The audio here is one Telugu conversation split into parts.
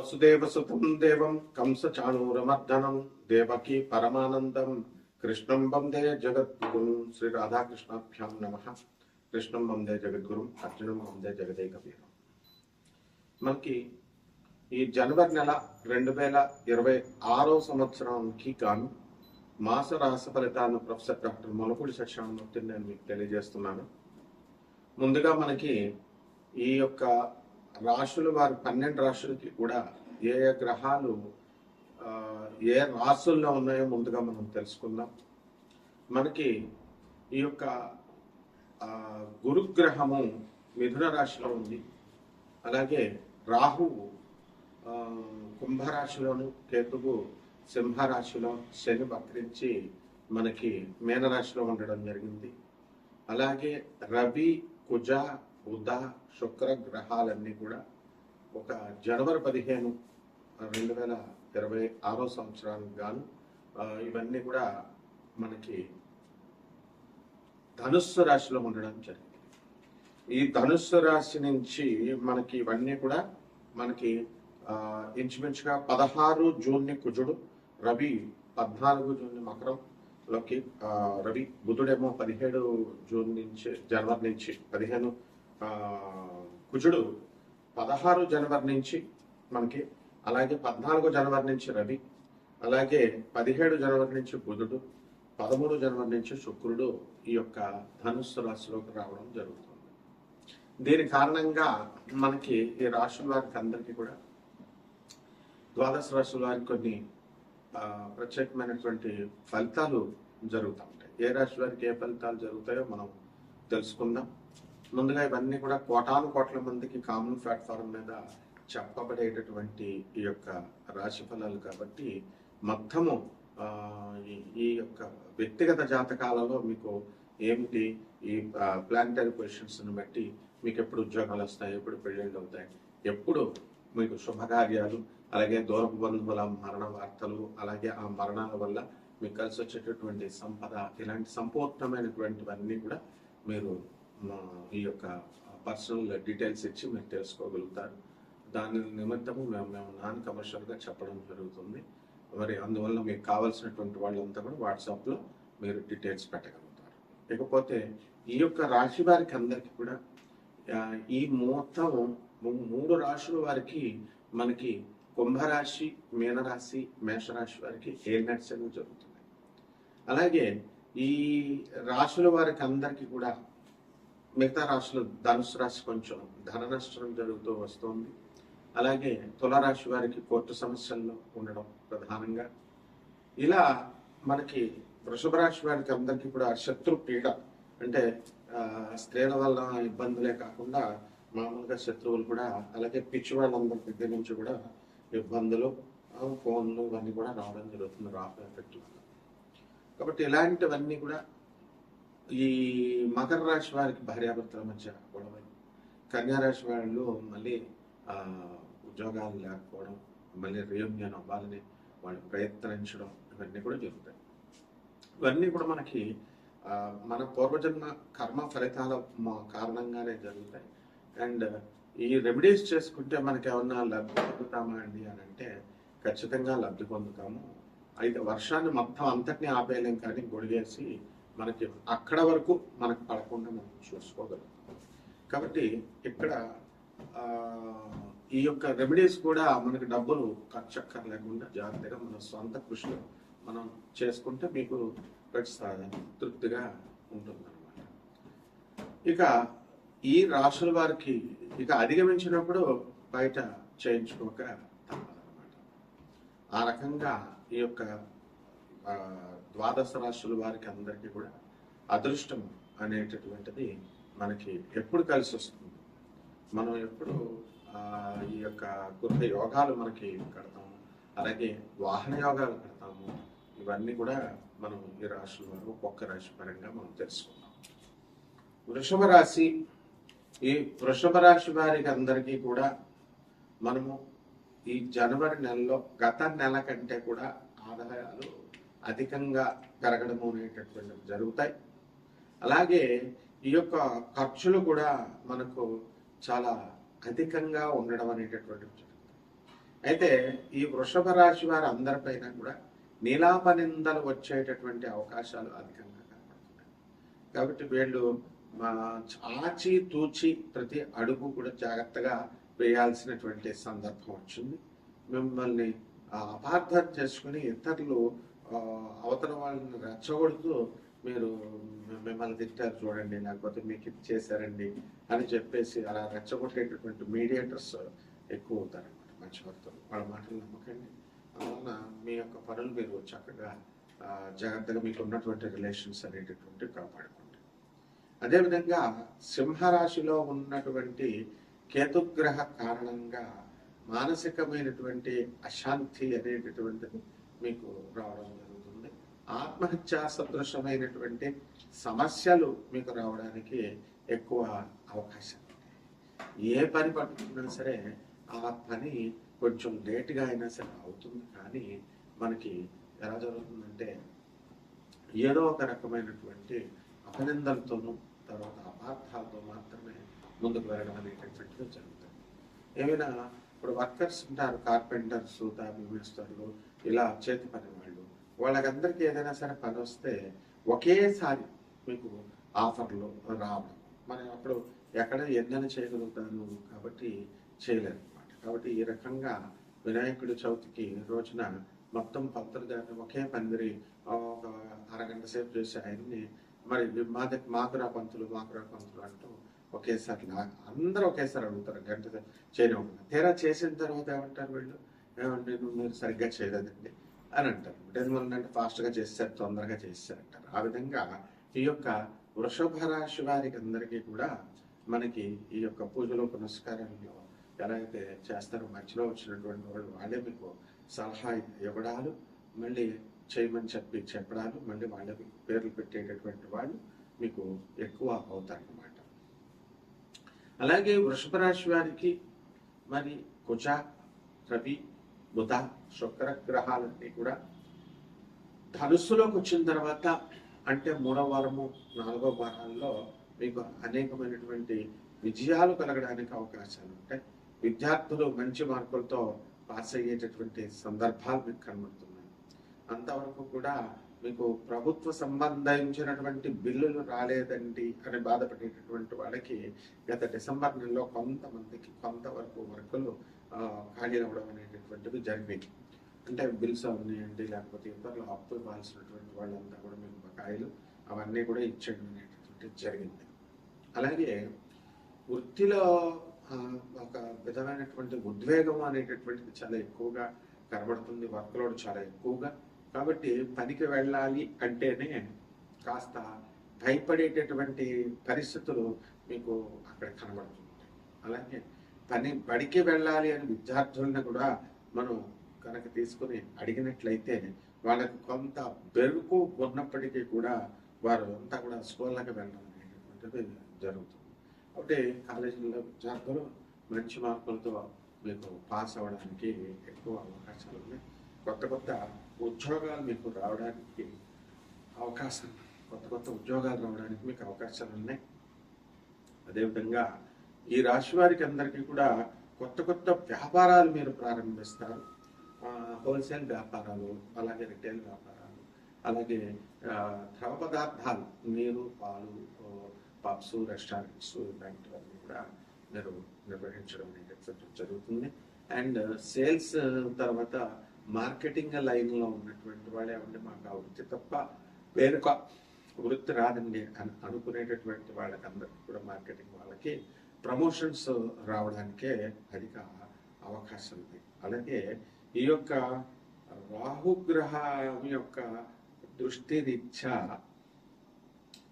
వసుదేవసుతం దేవం కంసచాణూరమర్దనం దేవకీ పరమానందం కృష్ణం వందే జగద్గురు శ్రీ రాధాకృష్ణాభ్యాం నమ కృష్ణం వందే జగద్గురు అర్జునం వందే జగదేక వీరం మనకి ఈ జనవరి నెల రెండు వేల ఇరవై ఆరో సంవత్సరానికి గాను మాస రాస ఫలితాలను ప్రొఫెసర్ డాక్టర్ మొలపూడి సత్యనారాయణమూర్తిని నేను మీకు తెలియజేస్తున్నాను. ముందుగా మనకి ఈ యొక్క రాశులు వారు పన్నెండు రాశులకి కూడా ఏ ఏ గ్రహాలు ఏ రాశుల్లో ఉన్నాయో ముందుగా మనం తెలుసుకుందాం. మనకి ఈ యొక్క గురుగ్రహము మిథున రాశిలో ఉంది. అలాగే రాహువు కుంభరాశిలోను కేతువు సింహరాశిలో శని వక్రించి మనకి మీనరాశిలో ఉండడం జరిగింది. అలాగే రవి కుజ బుధ శుక్ర గ్రహాలన్నీ కూడా ఒక జనవరి పదిహేను రెండు వేల ఇరవై ఆరో సంవత్సరానికి గాను ఇవన్నీ కూడా మనకి ధనుస్సు రాశిలో ఉండడం జరిగింది. ఈ ధనుస్సు రాశి నుంచి మనకి ఇవన్నీ కూడా మనకి ఇంచుమించుగా పదహారు జూన్ని కుజుడు రవి పద్నాలుగు జూన్ని మకరం లోకి రవి బుధుడేమో పదిహేడు జూన్ నుంచి జనవరి నుంచి పదిహేను కుజుడు పదహారు జనవరి నుంచి మనకి అలాగే పద్నాలుగు జనవరి నుంచి రవి అలాగే పదిహేడు జనవరి నుంచి బుధుడు పదమూడు జనవరి నుంచి శుక్రుడు ఈ యొక్క ధనుస్సు రాశిలోకి రావడం జరుగుతుంది. దీని కారణంగా మనకి ఈ రాశుల వారికి అందరికీ కూడా ద్వాదశ రాశుల వారికి కొన్ని ప్రత్యేకమైనటువంటి ఫలితాలు జరుగుతూ ఉంటాయి ఏ రాశి వారికి ఏ ఫలితాలు జరుగుతాయో మనం తెలుసుకుందాం. ముందుగా ఇవన్నీ కూడా కోటాను కోట్ల మందికి కామన్ ప్లాట్ఫామ్ మీద చెప్పబడేటటువంటి ఈ యొక్క రాశి ఫలాలు కాబట్టి మొత్తము ఈ- ఈ యొక్క వ్యక్తిగత జాతకాలలో మీకు ఏమిటి? ఈ ప్లానిటరీ పొజిషన్స్ని బట్టి మీకు ఎప్పుడు ఉద్యోగాలు వస్తాయి ఎప్పుడు పెళ్ళిళ్ళు అవుతాయి ఎప్పుడు మీకు శుభకార్యాలు అలాగే దూరపు బంధువుల మరణ వార్తలు అలాగే ఆ మరణాల వల్ల మీకు కలిసి వచ్చేటటువంటి సంపద ఇలాంటి సంపూర్ణమైనటువంటివన్నీ కూడా మీరు ఈ యొక్క పర్సనల్ డీటెయిల్స్ ఇచ్చి మీరు తెలుసుకోగలుగుతారు. దాని నిమిత్తము మేము మేము నాన్ కమర్షియల్గా చెప్పడం జరుగుతుంది. మరి అందువల్ల మీకు కావాల్సినటువంటి వాళ్ళంతా కూడా వాట్సాప్లో మీరు డీటెయిల్స్ పెట్టగలుగుతారు. ఇకపోతే ఈ యొక్క రాశి వారికి అందరికీ కూడా ఈ మొత్తం మూడు రాశుల వారికి మనకి కుంభరాశి మీనరాశి మేషరాశి వారికి ఏ నడిచలు జరుగుతుంది? అలాగే ఈ రాశుల వారికి అందరికీ కూడా మిగతా రాశులు ధనుసు రాశి కొంచెం ధన నష్టం జరుగుతూ వస్తుంది. అలాగే తులారాశి వారికి కోర్టు సమస్యల్లో ఉండడం ప్రధానంగా. ఇలా మనకి వృషభ రాశి వారికి అందరికీ కూడా శత్రు పీడ అంటే స్త్రీల వల్ల ఇబ్బందులే కాకుండా మామూలుగా శత్రువులు కూడా అలాగే పిచ్చి వాళ్ళందరి దగ్గర నుంచి కూడా ఇబ్బందులు ఫోన్లు ఇవన్నీ కూడా రావడం జరుగుతుంది రాఫ్ ఎఫెక్ట్ కాబట్టి ఇలాంటివన్నీ కూడా ఈ మకర రాశి వారికి భార్యాభర్తల మధ్య గొడవలు. కన్యారాశి వాళ్ళు మళ్ళీ ఉద్యోగాలు లేకపోవడం మళ్ళీ రీయూనియన్ అవ్వాలని వాళ్ళు ప్రయత్నించడం ఇవన్నీ కూడా జరుగుతాయి. ఇవన్నీ కూడా మనకి మన పూర్వజన్మ కర్మ ఫలితాల కారణంగానే జరుగుతాయి. అండ్ ఈ రెమెడీస్ చేసుకుంటే మనకి ఏమన్నా లబ్ధి పొందుతామా అండి అని అంటే ఖచ్చితంగా లబ్ధి పొందుతాము. అయితే వర్షాన్ని మొత్తం అంతటిని ఆపేయలేం కానీ గొడిగేసి మనకి అక్కడ వరకు మనకు పడకుండా మనం చూసుకోగలుగుతాం కాబట్టి ఇక్కడ ఈ యొక్క రెమెడీస్ కూడా మనకి డబ్బులు ఖర్చు అక్కర్లేకుండా జాగ్రత్తగా మన సొంత కృషిలో మనం చేసుకుంటే మీకు ప్రతిసారి తృప్తిగా ఉంటుందన్నమాట. ఇక ఈ రాశుల వారికి ఇక అధిగమించినప్పుడు బయట చేయించుకోక తప్పదన్నమాట. ఆ రకంగా ఈ యొక్క ద్వాదశ రాశుల వారికి అందరికీ కూడా అదృష్టం అనేటటువంటిది మనకి ఎప్పుడు కలిసి వస్తుంది. మనం ఎప్పుడు ఈ యొక్క గృహ యోగాలు మనకి కడతాము అలాగే వాహన యోగాలు కడతాము ఇవన్నీ కూడా మనం ఈ రాశుల వారు ఒక్కొక్క రాశి పరంగా మనం తెలుసుకున్నాం వృషభ రాశి ఈ వృషభ రాశి వారికి అందరికీ కూడా మనము ఈ జనవరి నెలలో గత నెల కంటే కూడా ఆదాయాలు అధికంగా పెరగడం అనేటటువంటివి జరుగుతాయి. అలాగే ఈ యొక్క ఖర్చులు కూడా మనకు చాలా అధికంగా ఉండడం అనేటటువంటివి జరుగుతాయి. అయితే ఈ వృషభ రాశి వారి అందరిపైన కూడా నీలాపనిందలు వచ్చేటటువంటి అవకాశాలు అధికంగా కనబడుతున్నాయి కాబట్టి వీళ్ళు మా ఆచి తూచి ప్రతి అడుగు కూడా జాగ్రత్తగా వేయాల్సినటువంటి సందర్భం వచ్చింది. మిమ్మల్ని అపార్థం చేసుకుని ఇతరులు అవతల వాళ్ళని రెచ్చగొడుతూ మీరు మిమ్మల్ని తిట్టారు చూడండి లేకపోతే మీకు ఇది చేశారండి అని చెప్పేసి అలా రెచ్చగొట్టేటటువంటి మీడియేటర్స్ ఎక్కువ అవుతారన్నమాట మంచి వర్తలు వాళ్ళ మాటలు నమ్మకండి. అందువలన మీ యొక్క పనులు మీరు చక్కగా జాగ్రత్తగా మీకు ఉన్నటువంటి రిలేషన్స్ అనేటటువంటి కాపాడుకోండి. అదేవిధంగా సింహరాశిలో ఉన్నటువంటి కేతుగ్రహ కారణంగా మానసికమైనటువంటి అశాంతి అనేటటువంటిది మీకు రావడం జరుగుతుంది. ఆత్మహత్యా సదృశమైనటువంటి సమస్యలు మీకు రావడానికి ఎక్కువ అవకాశం. ఉంది. ఏ పని పట్టుకున్నా సరే ఆ పని కొంచెం లేట్గా అయినా సరే అవుతుంది. కానీ మనకి ఎలా జరుగుతుందంటే ఏదో ఒక రకమైనటువంటి అభినందనలతోనూ తర్వాత అపార్థాలతో మాత్రమే ముందుకు వెళ్ళడం అనేటటువంటిది జరుగుతుంది. ఏమైనా ఇప్పుడు వర్కర్స్ ఉంటారు కార్పెంటర్స్ దాని మేస్తరులు ఇలా చేతి పని వాళ్ళు వాళ్ళకందరికీ ఏదైనా సరే పని వస్తే ఒకేసారి మీకు ఆఫర్లు రావడం మనం అప్పుడు ఎక్కడ ఎన్నని చేయగలుగుతాను కాబట్టి చేయలేరు అనమాట కాబట్టి ఈ రకంగా వినాయకుడి చవితికి రోజున మొత్తం పంతులు దాన్ని ఒకే పందిరి ఒక అరగంట సేపు చేసి ఆయన్ని మరి మాది మాకురా పంతులు మాకురా పంతులు అంటూ ఒకేసారి అందరూ ఒకేసారి అడుగుతారు. గంట సేపు చేయనివ్వకుండా తీరా చేసిన తర్వాత ఏమంటారు వీళ్ళు? ఏమంటే మీరు సరిగ్గా చేయలేదండి అని అంటారు. ఎందువల్లంటే ఫాస్ట్గా చేస్తారు తొందరగా చేస్తారంటారు ఆ విధంగా ఈ యొక్క వృషభ రాశి వారికి అందరికీ కూడా మనకి ఈ యొక్క పూజలు పునస్కారాల్లో ఎలా అయితే చేస్తారో మధ్యలో వచ్చినటువంటి వాళ్ళు వాళ్ళే మీకు సలహా ఇవ్వడాలు మళ్ళీ చేయమని చెప్పి చెప్పడాలు మళ్ళీ వాళ్ళే మీకు పేర్లు పెట్టేటటువంటి వాళ్ళు మీకు ఎక్కువ అవుతారు అన్నమాట అలాగే వృషభ రాశి వారికి మరి కుచ రవి బుధ శుక్ర గ్రహాలన్నీ కూడా ధనుస్సులోకి వచ్చిన తర్వాత అంటే మూడవ వారము నాలుగో వారాల్లో మీకు అనేకమైనటువంటి విజయాలు కలగడానికి అవకాశాలు ఉంటాయి. విద్యార్థులు మంచి మార్కులతో పాస్ అయ్యేటటువంటి సందర్భాలు మీకు కనబడుతున్నాయి. అంతవరకు కూడా మీకు ప్రభుత్వ సంబంధించినటువంటి బిల్లులు రాలేదండి అని బాధపడేటటువంటి వాళ్ళకి గత డిసెంబర్ నెలలో కొంతమందికి కొంతవరకు వర్కులు ఖాళీ అవ్వడం అనేటటువంటివి జరిగాయి అంటే బిల్స్ ఉన్నాయండి లేకపోతే ఇతరులు అప్పు ఇవ్వాల్సినటువంటి వాళ్ళంతా కూడా మీకు బకాయిలు అవన్నీ కూడా ఇచ్చేయడం అనేటటువంటిది జరిగింది. అలాగే వృత్తిలో ఒక విధమైనటువంటి ఉద్వేగం అనేటటువంటిది చాలా ఎక్కువగా కనబడుతుంది వర్క్లోడ్ చాలా ఎక్కువగా. కాబట్టి పనికి వెళ్ళాలి అంటేనే కాస్త భయపడేటటువంటి పరిస్థితులు మీకు అక్కడ కనబడుతుంటాయి. అలాగే పని బడికి వెళ్ళాలి అని విద్యార్థులను కూడా మనం కనుక తీసుకుని అడిగినట్లయితే వాళ్ళకి కొంత బెరుకు ఉన్నప్పటికీ కూడా వారు అంతా కూడా స్కూళ్ళకి వెళ్ళడం అనేటటువంటిది జరుగుతుంది. కాబట్టి కాలేజీలో విద్యార్థులు మంచి మార్కులతో మీకు పాస్ అవ్వడానికి ఎక్కువ అవకాశాలు ఉన్నాయి. కొత్త కొత్త ఉద్యోగాలు మీకు రావడానికి అవకాశం కొత్త కొత్త ఉద్యోగాలు రావడానికి మీకు అవకాశాలు ఉన్నాయి. అదేవిధంగా ఈ రాశి వారికి అందరికీ కూడా కొత్త కొత్త వ్యాపారాలు మీరు ప్రారంభిస్తారు. హోల్సేల్ వ్యాపారాలు అలాగే రిటైల్ వ్యాపారాలు అలాగే ద్రవ పదార్థాలు నీరు పాలు పబ్స్ రెస్టారెంట్స్ ఇలాంటివన్నీ కూడా మీరు నిర్వహించడం అనేది జరుగుతుంది. అండ్ సేల్స్ తర్వాత మార్కెటింగ్ లైన్లో ఉన్నటువంటి వాళ్ళు ఏమంటే మాకు ఆ వృత్తి తప్ప వేరొక వృత్తి రాదండి అని అనుకునేటటువంటి వాళ్ళకందరికీ కూడా మార్కెటింగ్ వాళ్ళకి ప్రమోషన్స్ రావడానికే అధిక అవకాశం ఉంది. అలాగే ఈ యొక్క రాహుగ్రహం యొక్క దృష్టి రీత్యా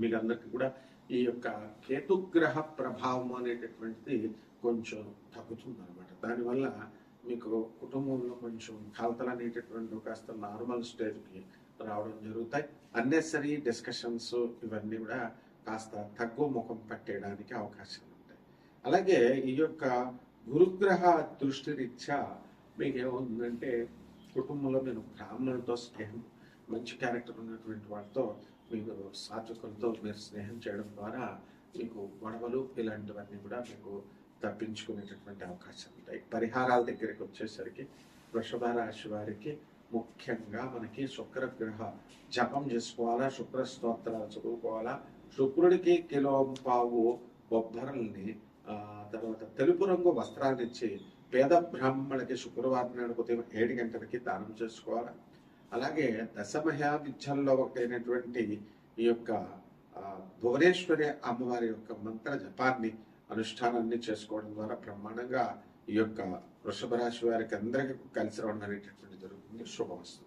మీరందరికీ కూడా ఈ యొక్క కేతుగ్రహ ప్రభావం అనేటటువంటిది కొంచెం తగ్గుతుంది అనమాట దానివల్ల మీకు కుటుంబంలో కొంచెం కలతలు అనేటటువంటి కాస్త నార్మల్ స్టేజ్కి రావడం జరుగుతాయి. అన్నెసరీ డిస్కషన్స్ ఇవన్నీ కూడా కాస్త తగ్గు ముఖం పట్టేయడానికి అవకాశాలు ఉంటాయి. అలాగే ఈ యొక్క గురుగ్రహ దృష్టి రీత్యా మీకు ఏమవుతుందంటే కుటుంబంలో మీరు బ్రాహ్మణులతో స్నేహం మంచి క్యారెక్టర్ ఉన్నటువంటి వాళ్ళతో మీరు సాత్వికులతో మీరు స్నేహం చేయడం ద్వారా మీకు గొడవలు ఇలాంటివన్నీ కూడా మీకు తప్పించుకునేటటువంటి అవకాశాలు ఉంటాయి. పరిహారాల దగ్గరికి వచ్చేసరికి వృషభ రాశి వారికి ముఖ్యంగా మనకి శుక్రగ్రహ జపం చేసుకోవాలా శుక్ర స్తోత్రాలు చదువుకోవాలా శుక్రుడికి కిలో పావు బొబ్బరల్ని తర్వాత తెలుపు రంగు వస్త్రాన్ని ఇచ్చి పేద బ్రాహ్మణులకి శుక్రవారం నాడు ఉదయం ఏడు గంటలకి దానం చేసుకోవాలి. అలాగే దశమహా విద్యల్లో ఒకటైనటువంటి ఈ యొక్క భువనేశ్వరి అమ్మవారి యొక్క మంత్ర జపాన్ని అనుష్ఠానాన్ని చేసుకోవడం ద్వారా బ్రహ్మాండంగా ఈ యొక్క వృషభ రాశి వారికి అందరికీ కలిసి రావడం అనేటటువంటి జరుగుతుంది. శుభమస్తు.